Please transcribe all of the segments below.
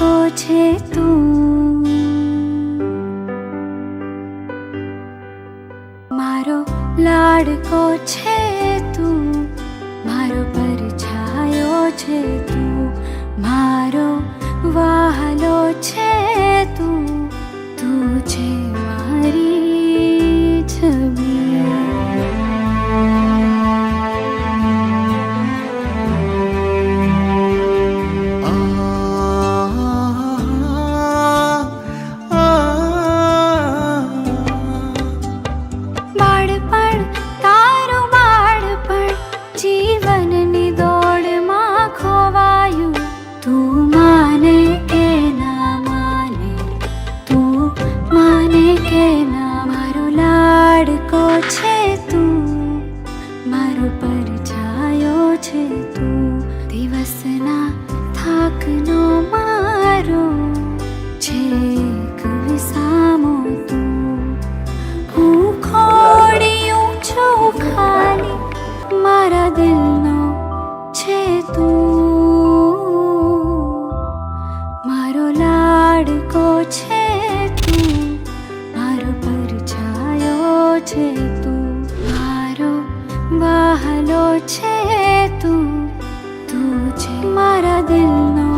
આપો છે તું? મારો લાડકો છે તું, મારો પરછાયો છે તું, મારો વાહલો છે તું તું છે મારી છબી பாடு பாடு દિલનો છે મારો લાડકો છે તું મારો પરછાયો છે તું મારો વહાલો છે તું તું છે મારા દિલનો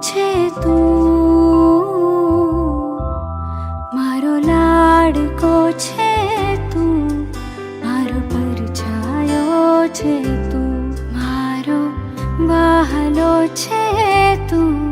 છે તું મારો લાડકો છે છે તું? મારો વહાલો છે તું?